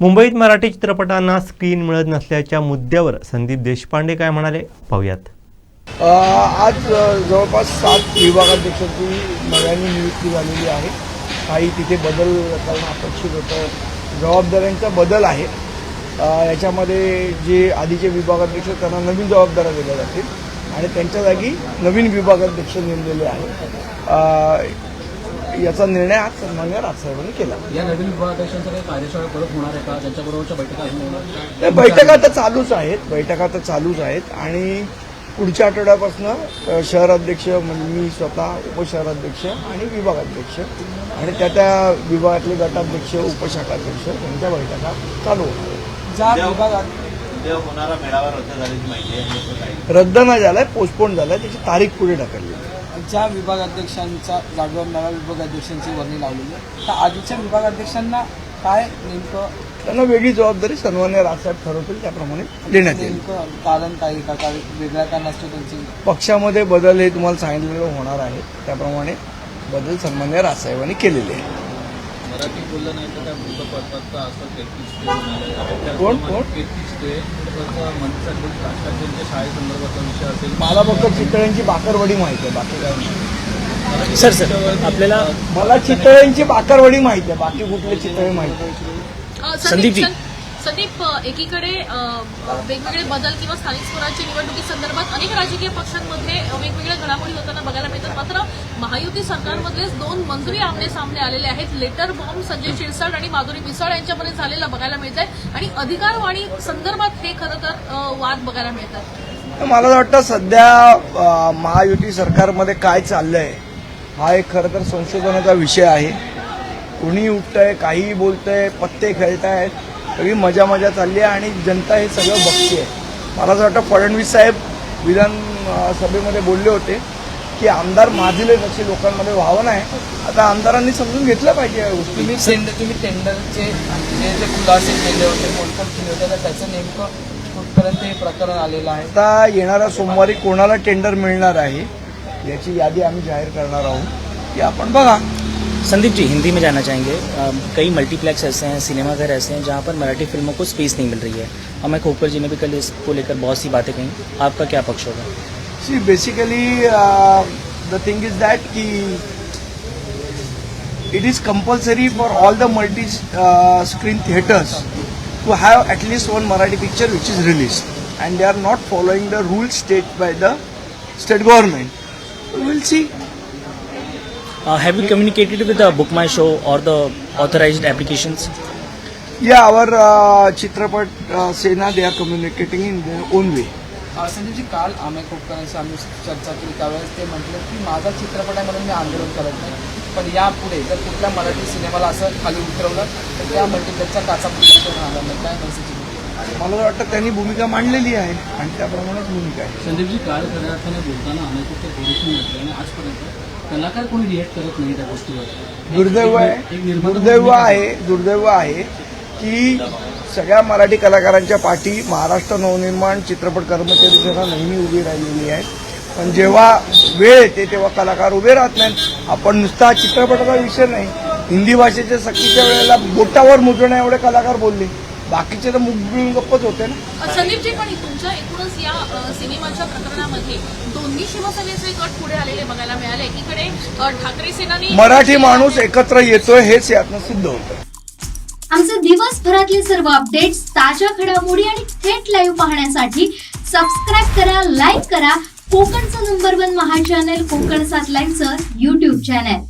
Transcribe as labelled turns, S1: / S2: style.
S1: मुंबईत मराठी चित्रपटांना स्क्रीन मिळत नसल्याच्या मुद्द्यावर संदीप देशपांडे काय म्हणाले? पाहूयात.
S2: आज जवळपास सात विभागाध्यक्षांची नव्याने नियुक्ती झालेली आहे. काही तिथे बदल करणं अपेक्षित होतं. जबाबदाऱ्यांचा बदल आहे. याच्यामध्ये जे आधीचे विभागाध्यक्ष त्यांना नवीन जबाबदाऱ्या दिल्या जातील. आणि त्यांच्या जागी नवीन विभागाध्यक्ष नेमलेले आहेत. याचा निर्णय आज सन्मान्य राजसाहेबांनी केला.
S3: या नवीन विभागाध्यक्षांचा काही कार्यशाळा परत होणार आहे का? त्यांच्याबरोबरच्या बैठका अजून होणार
S2: तर बैठका तर चालूच आहेत. बैठका तर चालूच आहेत. आणि पुढच्या आठवड्यापासून शहराध्यक्ष म्हणजे मी स्वतः उपशहराध्यक्ष आणि विभागाध्यक्ष आणि त्या त्या विभागातले गटाध्यक्ष उपशाखाध्यक्ष यांच्या बैठका चालू होणार
S4: रद्द झाल्याची माहिती आहे लोकं काही
S2: रद्द न झालाय पोस्टपोन झालाय त्याची तारीख पुढे ढकलली.
S4: ज्या विभागाध्यक्षांच्या जागेवर नव्या विभागाध्यक्षांची वर्णी लावलेली आहे. तर आधीच्या विभागाध्यक्षांना काय नेमकं
S2: त्यांना वेगळी जबाबदारी सन्मान्य राजसाहेब ठरवतील त्याप्रमाणे देण्यात येईल.
S4: नेमकं कारण काही का काय वेगळ्या कारणास्तव त्यांची
S2: पक्षामध्ये बदल हे तुम्हाला सांगितलेलं होणार आहे. त्याप्रमाणे बदल सन्मान्य राजसाहेबांनी केलेले आहे
S3: मराठी बोललं नाही तर त्या मुलं पडतात का असं तेहतीस ते तेहतीस ते शाळेसंदर्भातला विषय असेल
S2: मला फक्त चितळ्यांची बाकरवडी माहिती आहे बाकी काय नाही.
S5: सर सर आपल्याला
S2: मला चितळ्यांची बाकरवडी माहिती आहे बाकी कुठले चितळे माहिती
S5: संदीपजी.
S6: संदीप एकीकडे वेगवेगळे बदल किंवा स्थानिक स्वराज्य निवडणुकीसंदर्भात अनेक राजकीय पक्षांमध्ये वेगवेगळ्या घडामोडी होताना बघायला मिळतात. मात्र महायुती सरकारमधलेच दोन मंत्री आमने सामने आलेले आहेत. लेटर बॉम्ब संजय शिरसाट आणि माधुरी मिसाळ यांच्यामध्ये झालेला बघायला मिळत आहे आणि अधिकारवाणी संदर्भात हे खरं तर वाद बघायला मिळतात.
S2: तर मला असं वाटतं सध्या महायुती सरकारमध्ये काय चाललंय हा एक खरं तर संशोधनाचा विषय आहे. कुणी उठतंय काहीही बोलतंय पत्ते खेळतायत. सगळी मजा मजा चालली आहे आणि जनता हे सगळं बघते मला असं वाटतं फडणवीस साहेब विधान अं, सभेमध्ये बोलले होते की आमदार माजले तसे लोकांमध्ये व्हावं नाही आता आमदारांनी समजून घेतलं पाहिजे या गोष्टी.
S4: तुम्ही टेंडर तुम्ही टेंडरचे जे जे खुलासे केले होते कोण कोण केले होते तर त्याचं नेमकं कुठपर्यंत हे प्रकरण आलेलं आहे?
S2: आता येणाऱ्या सोमवारी कोणाला टेंडर मिळणार आहे याची यादी आम्ही जाहीर करणार आहोत. की आपण बघा.
S5: संदीप जी हिंदी में जाना चाहेंगे। आ, कई मल्टीप्लेक्स ऐसे हैं सिनेमा घर ऐसे हैं जहाँ पर मराठी फ़िल्मों को स्पेस नहीं मिल रही है। अमय खोकर जी ने भी कल इसको लेकर बहुत सी बातें कहीं। आपका क्या पक्ष होगा?
S2: जी basically the thing is that कि it is compulsory for all the multi screen theatres to have at least one Marathi picture which is release and they are not following the rule state by the state government will
S5: see have you communicated with the book my show or the authorized applications?
S2: Yeah, our uh, Chitrapat uh, Sena they are communicating in their own way.
S4: अं, संदीपजी काल अमय खोपकरांशी आम्ही चर्चा केली. त्यावेळेस ते म्हटलं की माझा चित्रपट आहे म्हणून मी आंदोलन करत नाही. पण यापुढे जर कुठल्या मराठी सिनेमाला असं खाली उतरवलं तर त्या मल्टीप्लेक्सचा काचा पुढे राहणार नाही. काय मेसेज
S2: मला वाटतं त्यांनी भूमिका मांडलेली आहे आणि त्याप्रमाणेच भूमिका आहे.
S3: संदीपजी काल खऱ्या अर्थाने बोलताना अनेक ते थोडीशी म्हटलं आणि आजपर्यंत कलाकार कोणी रिएक्ट करत नाही त्या गोष्टीवर?
S2: दुर्दैव आहे. दुर्दैव आहे दुर्दैव आहे की सगळ्या मराठी कलाकारांच्या पाठी महाराष्ट्र नवनिर्माण चित्रपट कर्मचारी सेना नेहमी उभी राहिलेली आहे. पण जेव्हा वेळ येते तेव्हा कलाकार उभे राहत नाहीत. आपण नुसता चित्रपटाचा विषय नाही. हिंदी भाषेच्या सक्तीच्या वेळेला बोटावर मुजण्या एवढे कलाकार बोलले. बाकीचे तर मुख गिळून गप्पच होते ना.
S6: संदीपजी पण तुमच्या एकूणच या सिनेमाच्या प्रकरणामध्ये दोन्ही शिवसेनेचे गट पुढे आलेले बघायला मिळाले. एकीकडे ठाकरे सेनानी
S2: मराठी माणूस एकत्र येतोय हेच यातनं सिद्ध होतं.
S7: आमचे दिवसभरातले सर्व अपडेट्स ताज्या घडामोडी आणि थेट लाईव्ह पाहण्यासाठी सबस्क्राईब करा लाईक करा. कोकणचं नंबर वन महा चॅनल कोकण सात लाईव्हचं युट्यूब चॅनल